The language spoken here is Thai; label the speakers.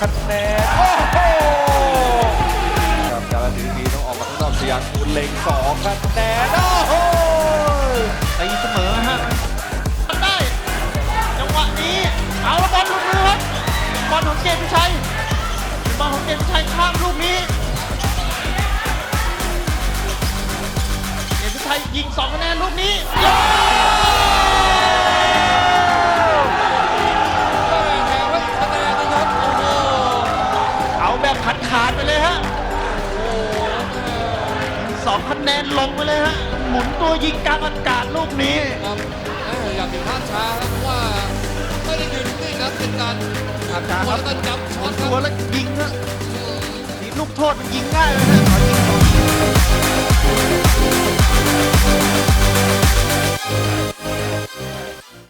Speaker 1: คะแนนโอ้โหครับการันตีนีต้องออกมาข้างนอกสยามคูณเล็งสองคะแนนโอ้โห
Speaker 2: ตีเสมอฮะได้จังหวะนี้เอาบอลลุกนี้ครับบอลของเกมชัยบอลของเกมชัยข้ามลูกนี้เกมชัยยิงสองคะแนนลูกนี้ แบบขาดขาดๆไปเลยฮะ
Speaker 3: โอ้โห
Speaker 2: สองคะแนนลงไปเลยฮะ หมุนตัวยิงกลางอากาศลูกนี้
Speaker 3: ครับเอ้ยอยากเห็นภาพช้าครับเพราะว่าไม่ได้ยืนนิ่งครับเป็นการ
Speaker 2: ภาพช้าครับวันต้
Speaker 3: นจับช็อตคตัวร
Speaker 2: ับแล้วยิงฮะนี่ลูกโทษมันยิงง่ายเลยฮะ